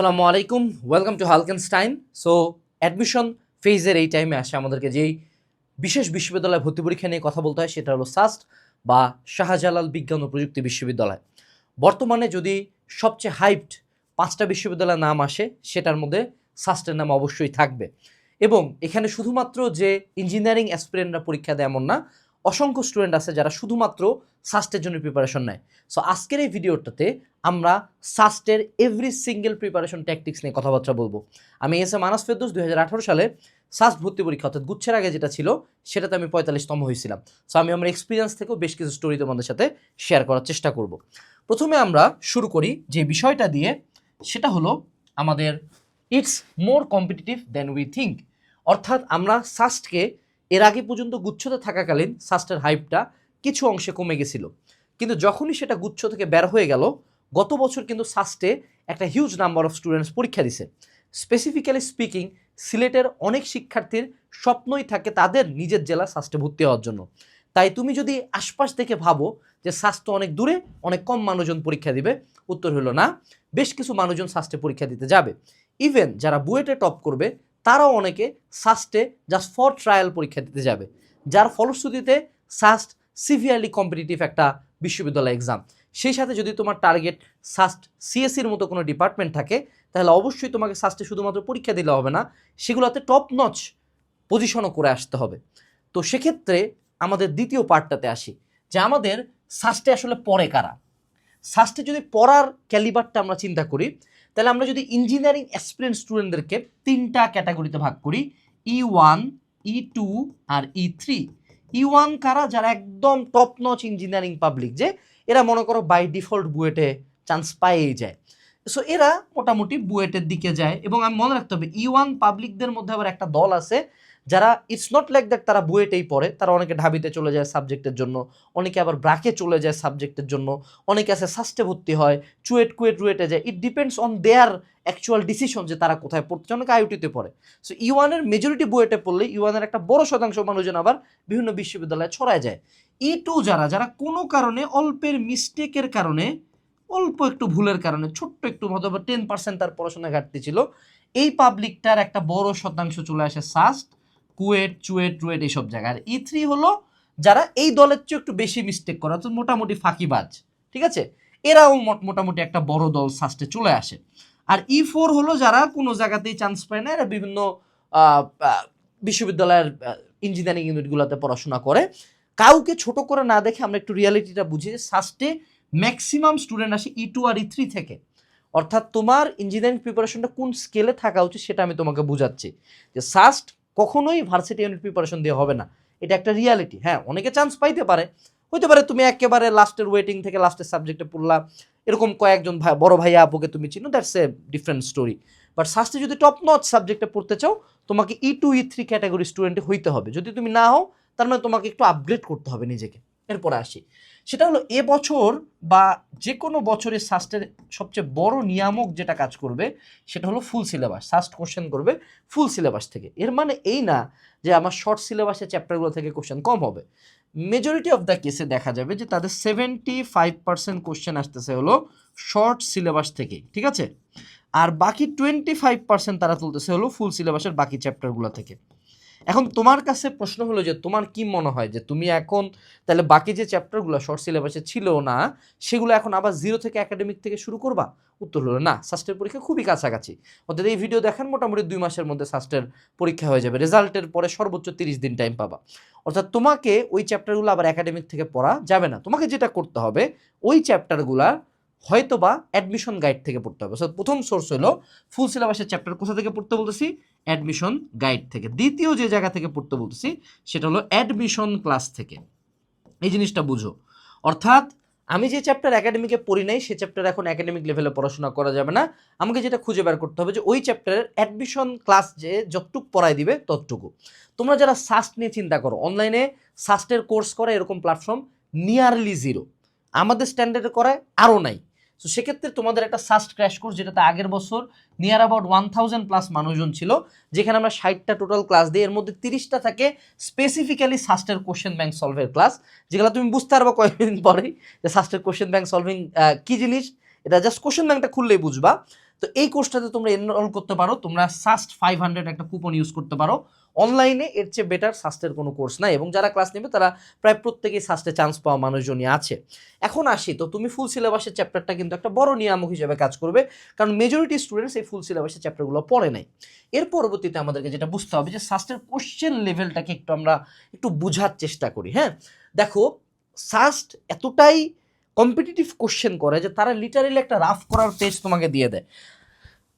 আসসালামু আলাইকুম welcome to Halkenstein so admission ফেজের এই টাইমে আসে আমাদেরকে যেই বিশেষ বিশ্ববিদ্যালয় ভর্তি পরীক্ষা নিয়ে কথা বলতে হয়, সেটা হলো সাস্ট বা শাহজালাল বিজ্ঞান ও প্রযুক্তি বিশ্ববিদ্যালয়। বর্তমানে যদি সবচেয়ে হাইপড পাঁচটা বিশ্ববিদ্যালয়ের নাম আসে, সেটার মধ্যে সাস্টের নাম অবশ্যই থাকবে। এবং এখানে শুধুমাত্র যে ইঞ্জিনিয়ারিং অ্যাসপিরেন্টরা পরীক্ষা দেয় এমন না অসংখ্য স্টুডেন্ট আছে যারা শুধুমাত্র সাস্টের জন্য প্রিপারেশন নেয়। সো আজকের এই ভিডিওটাতে আমরা সাস্টের এভরি সিঙ্গেল প্রিপারেশন ট্যাকটিক্স নিয়ে কথাবার্তা বলব। আমি এস এম আনাস ফেরদোস দুই সালে সাস্ট ভর্তি পরীক্ষা, অর্থাৎ গুচ্ছের আগে যেটা ছিল, সেটাতে আমি পঁয়তাল্লিশতম হয়েছিলাম। সো আমি আমার এক্সপিরিয়েন্স থেকেও বেশ কিছু স্টোরি তোমাদের সাথে শেয়ার করার চেষ্টা করব। প্রথমে আমরা শুরু করি যে বিষয়টা দিয়ে, সেটা হলো আমাদের it's more competitive than we think অর্থাৎ আমরা সাস্টকে এর আগে পর্যন্ত গুচ্ছতে থাকাকালীন সাস্টের হাইপটা কিছু অংশে কমে গেছিল। কিন্তু যখনই সেটা গুচ্ছ থেকে বের হয়ে গেল, গত বছর কিন্তু সাস্টে একটা হিউজ নাম্বার অফ স্টুডেন্টস পরীক্ষা দিছে। স্পেসিফিক্যালি স্পিকিং সিলেটের অনেক শিক্ষার্থীর স্বপ্নই থাকে তাদের নিজের জেলা সাস্টে ভর্তি হওয়ার জন্য। তাই তুমি যদি আশপাশ থেকে ভাবো যে স্বাস্থ্য অনেক দূরে, অনেক কম মানুষজন পরীক্ষা দিবে, উত্তর হলো না। বেশ কিছু মানুষজন সাস্টে পরীক্ষা দিতে যাবে। ইভেন যারা বুয়েটে টপ করবে তারাও অনেকে সাস্টে জাস্ট ফর ট্রায়াল পরীক্ষা দিতে যাবে। যার ফলশ্রুতিতে সাস্ট সিভিয়ারলি কম্পিটিটিভ একটা বিশ্ববিদ্যালয় এক্সাম সেই সাথে যদি তোমার টার্গেট সাস্ট সিএসসির মতো কোনো ডিপার্টমেন্ট থাকে, তাহলে অবশ্যই তোমাকে সাস্টে শুধুমাত্র পরীক্ষা দিলে হবে না, সেগুলোতে টপ নচ পজিশনও করে আসতে হবে। তো সেক্ষেত্রে আমাদের দ্বিতীয় পার্টটাতে আসি, যে আমাদের সাস্টে আসলে পড়ে কারা? সাস্টে যদি পড়ার ক্যালিবারটা আমরা চিন্তা করি তাহলে আমরা যদি ইঞ্জিনিয়ারিং অ্যাসপিরেন্ট স্টুডেন্টদেরকে তিনটা ক্যাটাগরিতে ভাগ করি ই ওয়ান ই টু আর ই থ্রি ই ওয়ান কারা? যারা একদম টপ নচ ইঞ্জিনিয়ারিং পাবলিক যে এরা মনে করো বাই ডিফল্ট বুয়েটে চান্স পায়েই যায়। সো এরা মোটামুটি বুয়েটের দিকে যায় এবং আমি মনে রাখতে হবে ই ওয়ান পাবলিকদের মধ্যে আবার একটা দল আছে যারা ইটস নট লাইক দ্যাট তারা বুয়েটেই পড়ে, তারা অনেকে ঢাবিতে চলে যায় সাবজেক্টের জন্য, অনেকে আবার ব্রাকে চলে যায় সাবজেক্টের জন্য, অনেকে আছে সাস্টে ভর্তি হয়, চুয়েট কুয়েট রুয়েটে যায় it depends on their actual decision যে তারা কোথায় পড়তে অনেকে আইউটিতে পড়ে। সো ইউয়ানের মেজরিটি বুয়েটে পড়লে ইউয়ানের একটা বড় শতাংশ মানুষজন আবার বিভিন্ন বিশ্ববিদ্যালয়ে ছড়ায় যায়। ই টু যারা যারা কোনো কারণে অল্পের মিস্টেকের কারণে, অল্প একটু ভুলের কারণে, ছোট্ট একটু হয়তো টেন পার্সেন্ট তার পড়াশোনা ঘাটতি ছিল, এই পাবলিকটার একটা বড় শতাংশ চলে আসে সাস্ট কুয়েট, চুয়েট, রুয়েট এইসব জায়গায়। আর ই থ্রি হলো যারা এই দলের চেয়ে একটু বেশি মিস্টেক করে, অর্থাৎ মোটামুটি ফাঁকিবাজ, ঠিক আছে? এরাও মোট- মোটামুটি একটা বড় দল সাস্টে চলে আসে। আর ই ফোর হলো যারা কোনো জায়গাতেই চান্স পায় না, এরা বিভিন্ন বিশ্ববিদ্যালয়ের ইঞ্জিনিয়ারিং ইউনিটগুলোতে পড়াশোনা করে। কাউকে ছোট করে না দেখে আমরা একটু রিয়ালিটিটা বুঝি যে সাস্টে ম্যাক্সিমাম স্টুডেন্ট আসে ই টু আর ই থ্রি থেকে। অর্থাৎ তোমার ইঞ্জিনিয়ারিং প্রিপারেশনটা কোন স্কেলে থাকা উচিত সেটা আমি তোমাকে বুঝাচ্ছি। যে সাস্ট কখনোই ভার্সিটি ইউনিট প্রিপারেশন দিয়ে হবে না। এটা একটা রিয়ালিটি হ্যাঁ অনেকে চান্স পাইতে পারে। হইতে পারে তুমি একেবারে লাস্টের ওয়েটিং থেকে লাস্টের সাবজেক্টে পড়লা। এরকম কয়েকজন ভাই, বড় ভাইয়া আপুকে তুমি চিনো that's a different story but সাস্টে যদি টপ নচ সাবজেক্টে পড়তে চাও, তোমাকে E two E three category স্টুডেন্টে হইতে হবে। যদি তুমি না হও, তার মানে তোমাকে একটু আপগ্রেড করতে হবে নিজেকে। এরপরে আসি। সেটা হলো এ বছর বা যে কোনো বছরের সাস্টের সবচেয়ে বড় নিয়ামক যেটা কাজ করবে, সেটা হলো ফুল সিলেবাস সাস্ট কোশ্চেন করবে ফুল সিলেবাস থেকে। এর মানে এই না যে আমার শর্ট সিলেবাসের চ্যাপ্টারগুলো থেকে কোশ্চেন কম হবে। মেজরিটি অফ দ্য কেসে দেখা যাবে যে তাদের সেভেন্টি ফাইভ পার্সেন্ট কোশ্চেন আসতেছে হলো শর্ট সিলেবাস থেকে, ঠিক আছে? আর বাকি টোয়েন্টি ফাইভ পার্সেন্ট তারা তুলতেছে হলো ফুল সিলেবাসের বাকি চ্যাপ্টারগুলো থেকে। এখন তোমার কাছে প্রশ্ন হলো যে, তোমার কি মনে হয় যে, তুমি এখন, তাহলে বাকি যে চ্যাপ্টারগুলো শর্ট সিলেবাসে ছিল না, সেগুলো এখন আবার জিরো থেকে একাডেমিক থেকে শুরু করবা? উত্তর হলো না সাস্টের পরীক্ষা খুবই কাছাকাছি। অর্থাৎ এই ভিডিও দেখেন মোটামুটি দুই মাসের মধ্যে সাস্টের পরীক্ষা হয়ে যাবে রেজাল্টের পরে সর্বোচ্চ তিরিশ দিন টাইম পাবা। অর্থাৎ তোমাকে ওই চ্যাপ্টারগুলো আবার একাডেমিক থেকে পড়া যাবে না। তোমাকে যেটা করতে হবে, ওই চ্যাপ্টারগুলা হয়তো বা অ্যাডমিশন গাইড থেকে পড়তে হবে। So, প্রথম সোর্স হলো ফুল সিলেবাসের চ্যাপ্টার কোথা থেকে পড়তে বলতেছি? অ্যাডমিশন গাইড থেকে। দ্বিতীয় যে জায়গা থেকে পড়তে বলতেছি সেটা হলো অ্যাডমিশন ক্লাস থেকে। এই জিনিসটা বুঝো। অর্থাৎ আমি যে চ্যাপ্টার একাডেমিকে পড়ি নাই সে চ্যাপ্টার এখন একাডেমিক লেভেলে পড়াশোনা করা যাবে না। আমাকে যেটা খুঁজে বের করতে হবে যে ওই চ্যাপ্টারের অ্যাডমিশন ক্লাস যে যতটুকু পড়াই দিবে ততটুকু। তোমরা যারা সাস্ট নিয়ে চিন্তা করো অনলাইনে সাস্টের কোর্স করে এরকম প্ল্যাটফর্ম নিয়ারলি জিরো আমাদের স্ট্যান্ডার্ডে করায় আরও নাই। তো সেক্ষেত্রে তোমাদের একটা সাস্ট ক্র্যাশ কোর্স যেটাতে আগের বছর near about one thousand plus মানুষজন ছিল, যেখানে আমরা ষাটটা টোটাল ক্লাস দিই এর মধ্যে তিরিশটা থাকে স্পেসিফিক্যালি সাস্টের কোশ্চেন ব্যাংক সলভের ক্লাস যেগুলো তুমি বুঝতে পারব কয়েকদিন পরেই যে সাস্টের কোশ্চেন ব্যাংক সলভিং কী জিনিস? এটা জাস্ট কোশ্চেন ব্যাংকটা খুললেই বুঝবা। তো এই কোর্সটাতে তোমরা এনরোল করতে পারো, তোমরা সাস্ট ফাইভ হান্ড্রেড একটা কুপন ইউজ করতে পারো। অনলাইনে এর চেয়ে বেটার সাস্টের কোনো কোর্স নাই এবং যারা ক্লাস নেবে, তারা প্রায় প্রত্যেকেই সাস্টে চান্স পাওয়া মানুষজনই আছে। এখন আসি, তো তুমি ফুল সিলেবাসের চ্যাপ্টারটা কিন্তু একটা বড় নিয়ামক হিসেবে কাজ করবে, কারণ মেজরিটি স্টুডেন্টস এই ফুল সিলেবাসের চ্যাপ্টারগুলো পড়ে নাই। এর পরবর্তীতে আমাদেরকে যেটা বুঝতে হবে যে সাস্টের কোশ্চেন লেভেলটাকে একটু আমরা একটু বোঝার চেষ্টা করি হ্যাঁ? দেখো সাস্ট এতটাই কম্পিটিটিভ কোশ্চেন করে যে তারা লিটারেলি একটা রাফ করার পেজ তোমাকে দিয়ে দেয়।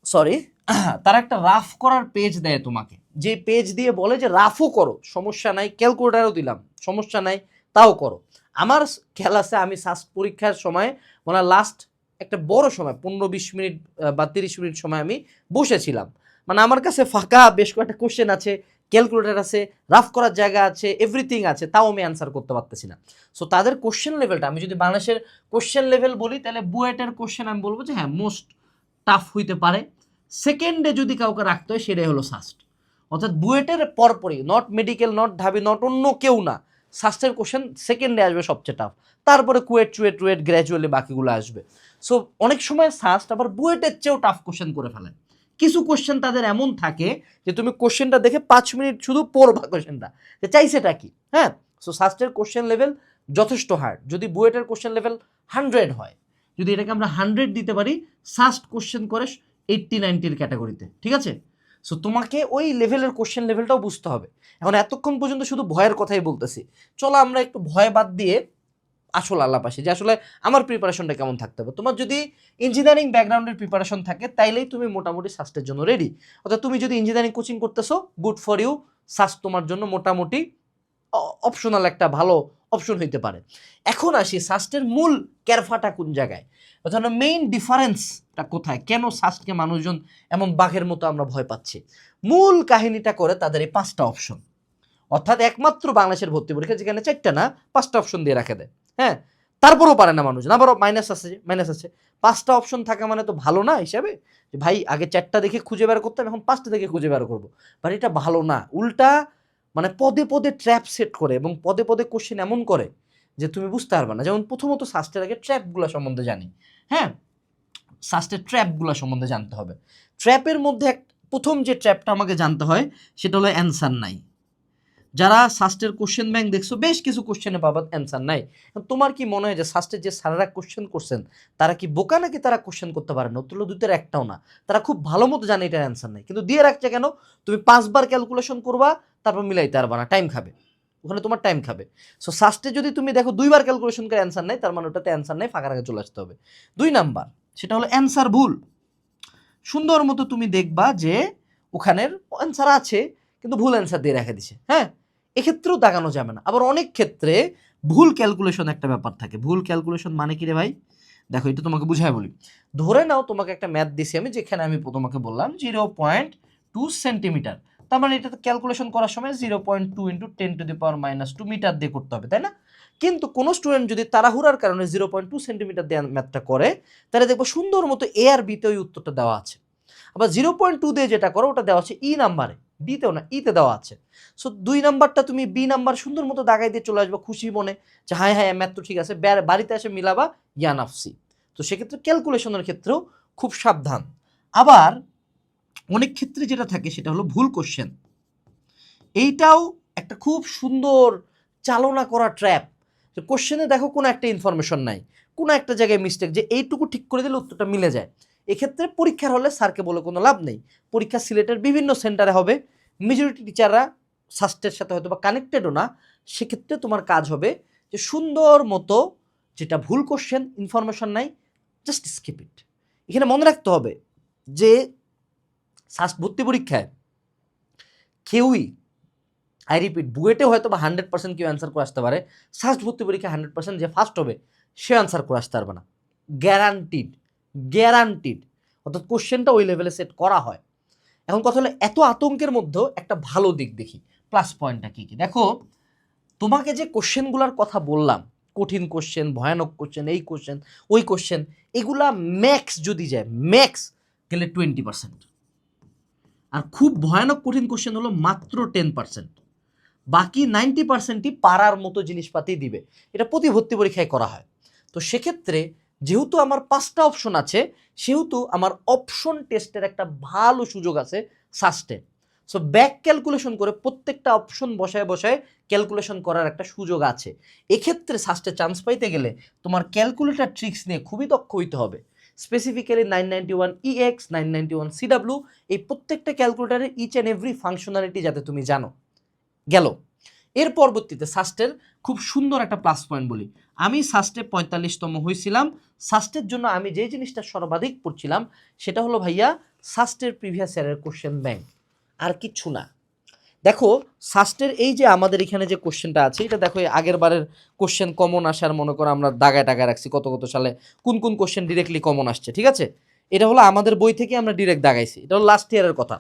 সরি তারা একটা রাফ করার পেজ দেয় তোমাকে। যে পেজ দিয়ে বলে যে রাফও করো, সমস্যা নাই ক্যালকুলেটারও দিলাম, সমস্যা নাই, তাও করো। আমার খেয়াল আছে আমি সাস্ট পরীক্ষার সময় মানে লাস্ট একটা বড় সময়, পনেরো বিশ মিনিট বা তিরিশ মিনিট সময় আমি বসেছিলাম। মানে আমার কাছে ফাঁকা, বেশ কয়েকটা কোশ্চেন আছে ক্যালকুলেটার আছে রাফ করার জায়গা আছে এভরিথিং আছে, তাও আমি অ্যান্সার করতে পারতেছি না। সো তাদের কোশ্চেন লেভেলটা আমি যদি বাংলাদেশের কোশ্চেন লেভেল বলি, তাহলে বুয়েটের কোশ্চেন আমি বলব যে হ্যাঁ মোস্ট টাফ হইতে পারে। সেকেন্ডে যদি কাউকে রাখতে হয়, সেটাই হলো সাস্ট অর্থাৎ বুয়েটের পরপরই not medical not Dhabi not অন্য কেউ না সাস্টের কোশ্চেন সেকেন্ডে আসবে সবচেয়ে টাফ তারপরে কুয়েট, চুয়েট, টুয়েট গ্র্যাজুয়ালি বাকিগুলো আসবে। সো অনেক সময় সাস্ট আবার বুয়েটের চেয়েও টাফ কোশ্চেন করে ফেলে। কিছু কোশ্চেন তাদের এমন থাকে যে তুমি কোশ্চেনটা দেখে পাঁচ মিনিট শুধু পড়বা কোশ্চেনটা যে চাইছেটা কি? হ্যাঁ? সো সাস্টের কোশ্চেন লেভেল যথেষ্ট হার্ড যদি বুয়েটের কোশ্চেন লেভেল হান্ড্রেড হয়, যদি এটাকে আমরা হান্ড্রেড দিতে পারি সাস্ট কোশ্চেন করে এইট্টি নাইনটির ক্যাটাগরিতে ঠিক আছে? সো তোমাকে ওই লেভেলের কোশ্চেন লেভেলটাও বুঝতে হবে। এখন এতক্ষণ পর্যন্ত শুধু ভয়ের কথাই বলতেছি। চলো আমরা একটু ভয় বাদ দিয়ে আসল আলাপ আসি যে আসলে আমার প্রিপারেশনটা কেমন থাকতে হবে। তোমার যদি ইঞ্জিনিয়ারিং ব্যাকগ্রাউন্ডের প্রিপারেশন থাকে, তাইলেই তুমি মোটামুটি সাস্টের জন্য রেডি অর্থাৎ তুমি যদি ইঞ্জিনিয়ারিং কোচিং করতেছো গুড ফর ইউ সাস্ট তোমার জন্য মোটামুটি অপশনাল একটা ভালো অপশন হইতে পারে। এখন আসি সাস্টের মূল ক্যারফাটা কোন জায়গায়? অর্থাৎ মেইন ডিফারেন্সটা কোথায়? কেন সাস্টকে মানুষজন এমন বাঘের মতো আমরা ভয় পাচ্ছি? মূল কাহিনীটা করে তাদের এই পাঁচটা অপশন অর্থাৎ একমাত্র বাংলাদেশের ভর্তি পরীক্ষা যেখানে চারটা না, পাঁচটা অপশন দিয়ে রাখে দেয়। হ্যাঁ? তারপরেও পারে না মানুষ। আবারও মাইনাস আছে মাইনাস আছে। পাঁচটা অপশন থাকা মানে তো ভালো না হিসাবে? যে ভাই, আগে চারটা দেখে খুঁজে বের করতাম, এখন পাঁচটা দেখে খুঁজে বের করব। বাট এটা ভালো না। উল্টা মানে পদে পদে ট্র্যাপ সেট করে এবং পদে পদে কোশ্চেন এমন করে যে তুমি বুঝতে পারবে না। যেমন প্রথমত সাস্টের আগে ট্র্যাপগুলো সম্বন্ধে জানি। হ্যাঁ? সাস্টের ট্র্যাপগুলো সম্বন্ধে জানতে হবে। ট্র্যাপের মধ্যে এক প্রথম যে ট্র্যাপটা আমাকে জানতে হয়, সেটা হলো অ্যান্সার নাই। যারা সাস্টের কোশ্চেন ব্যাংক দেখছ, বেশ কিছু কোশ্চেনে পাবা অ্যান্সার নাই। তোমার কি মনে হয় যে সাস্টের যে স্যারেরা কোশ্চেন করছেন, তারা কি বোকা নাকি তারা কোশ্চেন করতে পারে না? হলো দুইটার একটাও না। তারা খুব ভালো মতো জানে এটার অ্যান্সার নাই। কিন্তু দিয়ে রাখছে কেন? তুমি পাঁচবার ক্যালকুলেশন করবা, তারপর মিলাইতে পারবা না। টাইম খাবে। ওখানে তোমার টাইম খাবে। সো সাস্টে যদি তুমি দেখো দুইবার ক্যালকুলেশন করে অ্যান্সার নাই, তার মানে ওটাতে অ্যান্সার নাই, ফাঁকা রাখে চলে আসতে হবে। দুই নাম্বার, সেটা হলো অ্যান্সার ভুল। সুন্দর মতো তুমি দেখবা যে ওখানের অ্যান্সার আছে, কিন্তু ভুল অ্যান্সার দিয়ে রেখে দিছে। হ্যাঁ? এক্ষেত্রেও দাগানো যাবে না। আবার অনেক ক্ষেত্রে ভুল ক্যালকুলেশন একটা ব্যাপার থাকে। ভুল ক্যালকুলেশন মানে কি রে ভাই? দেখো, এটা তোমাকে বুঝাই বলি। ধরে নাও তোমাকে একটা ম্যাথ দিছি আমি, যেখানে আমি তোমাকে বললাম জিরো পয়েন্ট টু সেন্টিমিটার তার মানে এটা ক্যালকুলেশন করার সময় zero point two into ten to the power minus two metre দিয়ে করতে হবে, তাই না? কিন্তু কোনো স্টুডেন্ট যদি তাড়াহুড়ার কারণে জিরো পয়েন্ট টু সেন্টিমিটার দিয়ে ম্যাথটা করে, তাহলে দেখব সুন্দর মতো এ আর বিতে ওই উত্তরটা দেওয়া আছে। আবার জিরো পয়েন্ট টু দিয়ে যেটা করো, ওটা দেওয়া আছে ই নাম্বারে বিতেও না, ইতে দেওয়া আছে। সো দুই নাম্বারটা তুমি বি নাম্বার সুন্দর মতো দাগাই দিয়ে চলে আসবে খুশি মনে, যে হ্যাঁ হ্যাঁ ম্যাথ তো ঠিক আছে বাড়িতে এসে মিলাবা ইয়ানাফসি। তো সেক্ষেত্রে ক্যালকুলেশনের ক্ষেত্রেও খুব সাবধান। আবার অনেক ক্ষেত্রে যেটা থাকে, সেটা হলো ভুল কোশ্চেন এইটাও একটা খুব সুন্দর চালনা করা ট্র্যাপ কোশ্চেনে দেখো কোনো একটা ইনফরমেশন নাই, কোনো একটা জায়গায় মিস্টেক যে এইটুকু ঠিক করে দিলে উত্তরটা মিলে যায়। এক্ষেত্রে পরীক্ষার হলে স্যারকে বলে কোনো লাভ নেই। পরীক্ষা সিলেটের বিভিন্ন সেন্টারে হবে মেজরিটি টিচাররা সাস্টের সাথে হয়তো বা কানেক্টেডও না, সেক্ষেত্রে তোমার কাজ হবে যে সুন্দর মতো যেটা ভুল কোশ্চেন ইনফরমেশন নাই জাস্ট স্কিপ ইট এখানে মনে রাখতে হবে যে সাস্ট ভর্তি পরীক্ষায় কেউই আই রিপিট বুয়েটে হয়তো বা হান্ড্রেড পার্সেন্ট কেউ অ্যান্সার করে আসতে পারে সাস্ট ভর্তি পরীক্ষায় হান্ড্রেড পার্সেন্ট যে ফার্স্ট হবে সে অ্যান্সার করে আসতে পারবে না। গ্যারান্টিড গ্যারান্টিড অর্থাৎ কোশ্চেনটা ওই লেভেলে সেট করা হয়। এখন কথা হলো এত আতঙ্কের মধ্যেও একটা ভালো দিক দেখি। প্লাস পয়েন্টটা কী কী? দেখো, তোমাকে যে কোশ্চেনগুলোর কথা বললাম, কঠিন কোশ্চেন ভয়ানক কোশ্চেন এই কোশ্চেন ওই কোশ্চেন এগুলা ম্যাক্স যদি যায় ম্যাক্স গেলে টোয়েন্টি পার্সেন্ট আর খুব ভয়ানক কঠিন কোশ্চেন হলো মাত্র টেন পার্সেন্ট বাকি নাইনটি পার্সেন্টই পারার মতো জিনিসপাতি দিবে। এটা প্রতি ভর্তি পরীক্ষায় করা হয়। তো সেক্ষেত্রে যেহেতু আমার পাঁচটা অপশন আছে, সেহেতু আমার অপশন টেস্টের একটা ভালো সুযোগ আছে সাস্টে সো ব্যাক ক্যালকুলেশন করে প্রত্যেকটা অপশন বসায় বসায় ক্যালকুলেশন করার একটা সুযোগ আছে। এক্ষেত্রে সাস্টে চান্স পাইতে গেলে তোমার ক্যালকুলেটার ট্রিক্স নিয়ে খুবই দক্ষ হইতে হবে। Specifically nine ninety one EX nine ninety one CW এই প্রত্যেকটা ক্যালকুলেটারের ইচ অ্যান্ড এভরি ফাংশনালিটি যাতে তুমি জানো। গেল। এর পরবর্তীতে সাস্টের খুব সুন্দর একটা প্লাস পয়েন্ট বলি। আমি সাস্টে পঁয়তাল্লিশতম হয়েছিলাম সাস্টের জন্য আমি যে জিনিসটা সর্বাধিক পড়ছিলাম, সেটা হলো ভাইয়া সাস্টের প্রিভিয়াস ইয়ারের কোশ্চেন ব্যাংক আর কিচ্ছু না। দেখো, সাস্টের এই যে আমাদের এখানে যে কোশ্চেনটা আছে, এটা দেখো আগের বারের কোশ্চেন কমন আসার মনে করো আমরা দাগায় টাগায় রাখছি কত কত সালে কোন কোন কোশ্চেন ডিরেক্টলি কমন আসছে, ঠিক আছে? এটা হলো আমাদের বই থেকে আমরা ডিরেক্ট দাগাইছি। এটা হলো লাস্ট ইয়ারের কথা।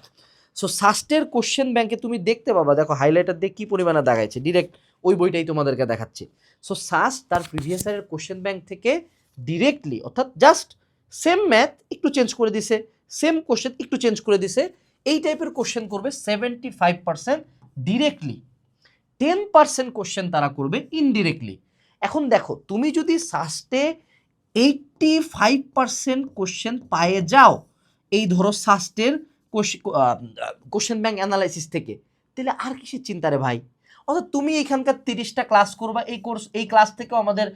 সো সাস্টের কোশ্চেন ব্যাংকে তুমি দেখতে পাবা, দেখো হাইলাইটার দিয়ে কী পরিমাণে দাগাইছে ডিরেক্ট ওই বইটাই তোমাদেরকে দেখাচ্ছে। সো সাস্ট তার প্রিভিয়াস ইয়ারের কোশ্চেন ব্যাংক থেকে ডিরেক্টলি অর্থাৎ জাস্ট সেম ম্যাথ একটু চেঞ্জ করে দিছে সেম কোশ্চেন একটু চেঞ্জ করে দিছে, এই টাইপের কোশ্চেন করবে seventy five percent directly ten percent question তারা করবে ইনডিরেক্টলি এখন দেখো, তুমি যদি সাস্টে এইটটি ফাইভ পার্সেন্ট কোশ্চেন পায়ে যাও, এই ধরো সাস্টের কোশ্চেন ব্যাংক অ্যানালাইসিস থেকে। তাহলে আর কিসের চিন্তা রে ভাই? অর্থাৎ তুমি এখানকার তিরিশটা ক্লাস করবা, এই কোর্স এই ক্লাস থেকেও আমাদের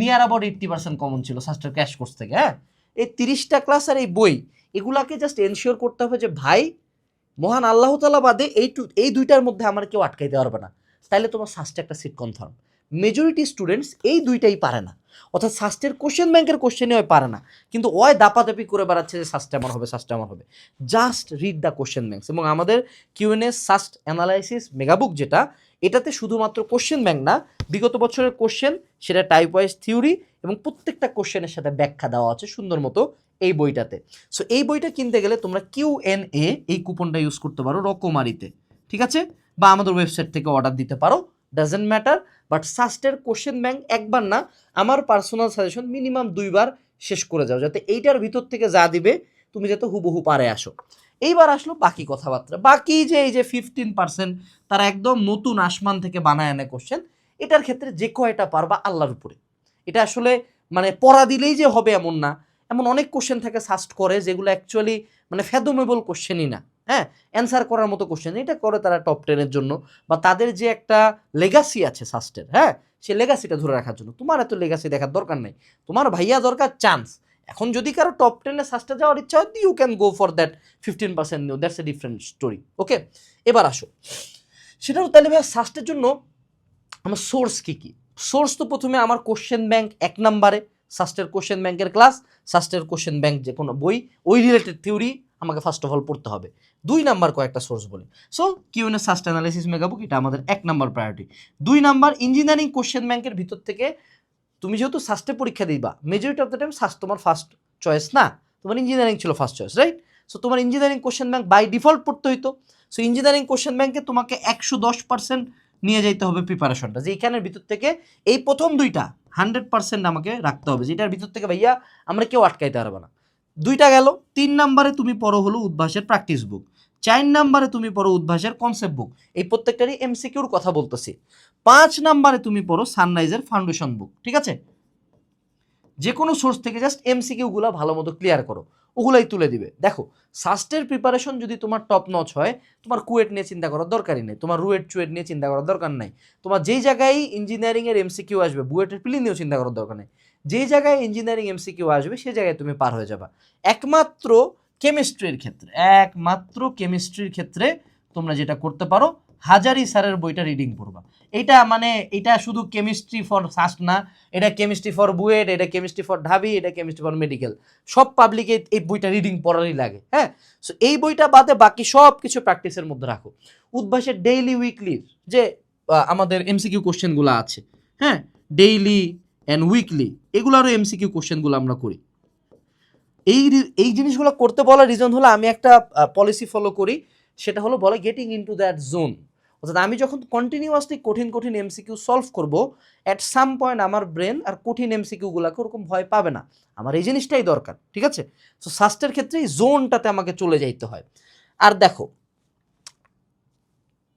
near about eighty percent common ছিল সাস্টের ক্যাশ কোর্স থেকে হ্যাঁ? এই তিরিশটা ক্লাস আর এই বই, এগুলাকে জাস্ট এনশিওর করতে হবে যে ভাই, মহান আল্লাহ তালা বাদে এই টু এই দুইটার মধ্যে আমার কেউ আটকাইতে পারবে না। তাহলে তোমার সাস্টে একটা সিট কনফার্ম মেজরিটি স্টুডেন্টস এই দুইটাই পারে না। অর্থাৎ সাস্টের কোশ্চেন ব্যাংকের কোশ্চেনই হয় পারে না। কিন্তু ওয় দাপাদাপি করে বেড়াচ্ছে যে সাস্টে আমার হবে, সাস্টে আমার হবে। Just read the question banks এবং আমাদের কিউএনএস সাস্ট অ্যানালাইসিস মেগাবুক যেটা, এটাতে শুধুমাত্র কোশ্চেন ব্যাংক না, বিগত বছরের কোশ্চেন সেটা টাইপ ওয়াইজ থিওরি এবং প্রত্যেকটা কোশ্চেনের সাথে ব্যাখ্যা দেওয়া আছে সুন্দর মতো এই বইটাতে। সো এই বইটা কিনতে গেলে তোমরা কিউ এন এ এই কুপনটা ইউজ করতে পারো রকমারিতে, ঠিক আছে? বা আমাদের ওয়েবসাইট থেকে অর্ডার দিতে পারো। ডাজেন্ট ম্যাটার বাট সাস্টের কোশ্চেন ব্যাংক একবার না আমার পার্সোনাল সাজেশন মিনিমাম দুইবার শেষ করে যাও, যাতে এইটার ভিতর থেকে যা দিবে তুমি যাতে হুবহু পারে আসো। এইবার আসলো বাকি কথাবার্তা। বাকি যে এই যে ফিফটিন পার্সেন্ট তারা একদম নতুন আসমান থেকে বানায় আনে কোশ্চেন এটার ক্ষেত্রে যে কয়টা পারবা আল্লাহর উপরে। এটা আসলে মানে পড়া দিলেই যে হবে এমন না। এমন অনেক কোশ্চেন থাকে সাস্ট করে, যেগুলো অ্যাকচুয়ালি মানে ফেদমেবল কোশ্চেনই না। হ্যাঁ অ্যান্সার করার মতো কোশ্চেন এটা করে তারা টপ টেনের জন্য। বা তাদের যে একটা লেগাসি আছে সাস্টের হ্যাঁ সে লেগাসিটা ধরে রাখার জন্য। তোমার এত লেগাসি দেখার দরকার নেই। তোমার ভাইয়া দরকার চান্স এখন যদি কারও টপ টেনে সাস্টে যাওয়ার ইচ্ছা হয় you can go for that fifteen percent new that's a different story okay এবার আসো। সেটা হলো, তাহলে ভাইয়া সাস্টের জন্য আমার সোর্স কী কী? সোর্স তো প্রথমে আমার কোশ্চেন ব্যাংক এক নাম্বারে। সাস্টের কোশ্চেন ব্যাংকের ক্লাস সাস্টের কোশ্চেন ব্যাংক যে কোনো বই, ওই রিলেটেড থিওরি আমাকে ফার্স্ট অফ অল পড়তে হবে। দুই নাম্বার কয়েকটা সোর্স বলি। So QnA SUST analysis megabook এটা আমাদের এক নাম্বার প্রায়োরিটি দুই নাম্বার ইঞ্জিনিয়ারিং কোশ্চেন ব্যাংকের ভিতর থেকে তুমি যেহেতু সাস্টে পরীক্ষা দিবা majority of the time SUST তোমার ফার্স্ট চয়েস না। তোমার ইঞ্জিনিয়ারিং ছিল ফার্স্ট চয়েস রাইট সো তোমার engineering question bank by default পড়তে হইতো। সো ইঞ্জিনিয়ারিং কোশ্চেন ব্যাংকে তোমাকে একশো দশ পার্সেন্ট নিয়ে যাইতে হবে প্রিপারেশনটা যে এইখানের ভিতর থেকে এই প্রথম দুইটা হান্ড্রেড পার্সেন্ট আমাকে রাখতে হবে। যেটার ভিতর থেকে ভাইয়া আমরা কেউ আটকাইতে পারব না। দুইটা গেল। তিন নাম্বারে তুমি পড়ো হলো উদ্ভাসের প্র্যাকটিস বুক চার নাম্বারে তুমি পড়ো উদ্ভাসের কনসেপ্ট বুক এই প্রত্যেকটারই এমসিকিউর কথা বলতেছি। পাঁচ নাম্বারে তুমি পড়ো সানরাইজের ফাউন্ডেশন বুক ঠিক আছে? যে কোনো সোর্স থেকে জাস্ট এমসিকিউগুলো ভালো মতো ক্লিয়ার করো। ওগুলাই তুলে দিবে। দেখো সাস্টের প্রিপারেশন যদি তোমার টপ নচ হয়, তোমার কুয়েট নিয়ে চিন্তা করার দরকারই নেই। তোমার রুয়েট, চুয়েট নিয়ে চিন্তা করার দরকার নাই। তোমার যেই জায়গায় ইঞ্জিনিয়ারিংয়ের এমসিকিউ আসবে, বুয়েটের প্লি নিয়েও চিন্তা করার দরকার নেই। যেই জায়গায় ইঞ্জিনিয়ারিং এমসিকিউ আসবে, সেই জায়গায় তুমি পার হয়ে যাবা। একমাত্র কেমিস্ট্রির ক্ষেত্রে, একমাত্র কেমিস্ট্রির ক্ষেত্রে তোমরা যেটা করতে পারো হাজারি স্যারের বইটা রিডিং পড়বা। এটা মানে এটা শুধু কেমিস্ট্রি ফর সাস্ট না, এটা কেমিস্ট্রি ফর বুয়েট, এটা কেমিস্ট্রি ফর ঢাবি, এটা কেমিস্ট্রি ফর মেডিকেল সব পাবলিকে এই বইটা রিডিং পড়ারই লাগে হ্যাঁ? সো এই বইটা বাদে বাকি সব কিছু প্র্যাকটিসের মধ্যে রাখো। উদ্ভাসের ডেইলি উইকলির যে আমাদের এমসিকিউ কোশ্চেনগুলো আছে হ্যাঁ? ডেইলি অ্যান্ড উইকলি এগুলো এগুলোরও এমসিকিউ কোশ্চেনগুলো আমরা করি। এই এই জিনিসগুলো করতে বলার রিজন হলো আমি একটা পলিসি ফলো করি। সেটা হলো বলে গেটিং ইনটু দ্যাট জোন অর্থাৎ আমি যখন কন্টিনিউয়াসলি কঠিন কঠিন এমসিকিউ সলভ করব অ্যাট সাম পয়েন্ট আমার ব্রেন আর কঠিন এমসিকিউগুলোকে ওরকম ভয় পাবে না। আমার এই জিনিসটাই দরকার, ঠিক আছে? সো সাস্টের ক্ষেত্রে এই জোনটাতে আমাকে চলে যাইতে হয়। আর দেখো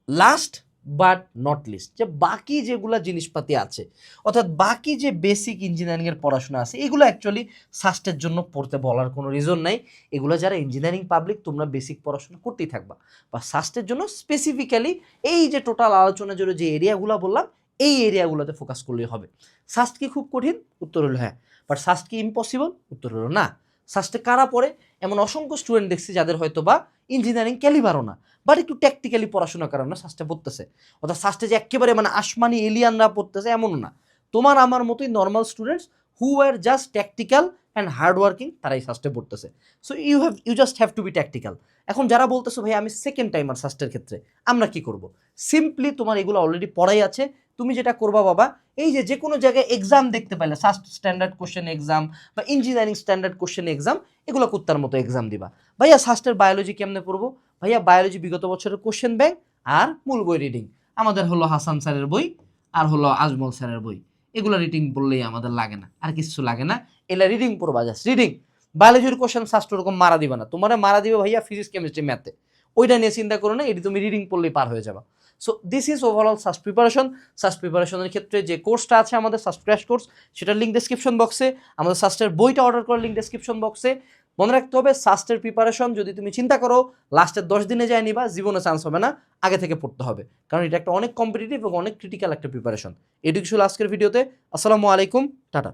লাস্ট বাট নট লিস্ট যে বাকি যেগুলো জিনিসপাতি আছে, অর্থাৎ বাকি যে বেসিক ইঞ্জিনিয়ারিংয়ের পড়াশোনা আছে, এগুলো অ্যাকচুয়ালি সাস্টের জন্য পড়তে বলার কোনো রিজন নাই। এগুলো যারা ইঞ্জিনিয়ারিং পাবলিক তোমরা বেসিক পড়াশোনা করতেই থাকবা। বা সাস্টের জন্য স্পেসিফিক্যালি এই যে টোটাল আলোচনা জুড়ে যে এরিয়াগুলো বললাম, এই এরিয়াগুলোতে ফোকাস করলেই হবে। সাস্ট কি খুব কঠিন? উত্তর হলো হ্যাঁ। বাট সাস্ট কি ইম্পসিবল উত্তর হলো না। সাস্টে কারা পড়ে? এমন অসংখ্য স্টুডেন্ট দেখছি যাদের হয়তো বা ইঞ্জিনিয়ারিং ক্যালিবারও না। বাট একটু ট্যাকটিক্যালি পড়াশোনা কারণে সাস্টে পড়তেছে। অর্থাৎ সাস্টে যে একেবারে মানে আসমানি এলিয়ানরা পড়তেছে এমনও না। তোমার আমার মতোই normal students who are just tactical and hard working তারাই সাস্টে পড়তেছে। So you have you just have to be tactical এখন যারা বলতেছো, ভাই, আমি সেকেন্ড টাইমার সাস্টের ক্ষেত্রে, আমরা কি করব? সিম্পলি তোমার এগুলো অলরেডি পড়াই আছে। তুমি যেটা করবা বাবা, এই যে যে কোনো জায়গায় এক্সাম দেখতে পাইলে, সাস্ট স্ট্যান্ডার্ড কোশ্চেন এক্সাম বা ইঞ্জিনিয়ারিং স্ট্যান্ডার্ড কোশ্চেন এক্সাম এগুলো কুত্তার মতো এক্সাম দিবা। ভাইয়া, সাস্টের বায়োলজি কেমনে পড়ব? ভাইয়া বায়োলজি বিগত বছরের কোশ্চেন ব্যাংক আর মূল বই রিডিং আমাদের হলো হাসান স্যারের বই আর হলো আজমল স্যারের বই। এগুলো রিডিং বললেই আমাদের লাগে না, আর কিছু লাগে না। এলা রিডিং পড়বা জাস্ট রিডিং বায়োলজির কোশ্চেন সাস্ট ওরকম মারা দিবে না। তোমার মারা দিবে ভাইয়া ফিজিক্স কেমিস্ট্রি ম্যাথে ওইটা নিয়ে চিন্তা করো না, এটি তুমি রিডিং পড়লেই পার হয়ে যাবা। So this is overall SUST preparation SUST প্রিপারেশনের ক্ষেত্রে যে কোর্সটা আছে আমাদের সাস্ট ক্র্যাশ কোর্স সেটার লিঙ্ক ডেসক্রিপশন বক্সে আমাদের সাস্টের বইটা অর্ডার করার লিঙ্ক ডেসক্রিপশন বক্সে মনে রাখতে হবে সাস্টের প্রিপারেশন যদি তুমি চিন্তা করো লাস্টের দশ দিনে যায় নিবা জীবনে চান্স হবে না, আগে থেকে পড়তে হবে। কারণ এটা একটা অনেক কম্পিটিটিভ এবং অনেক ক্রিটিক্যাল একটা প্রিপারেশন এটুকু ছিল আজকের ভিডিওতে। আসসালামু আলাইকুম। টাটা।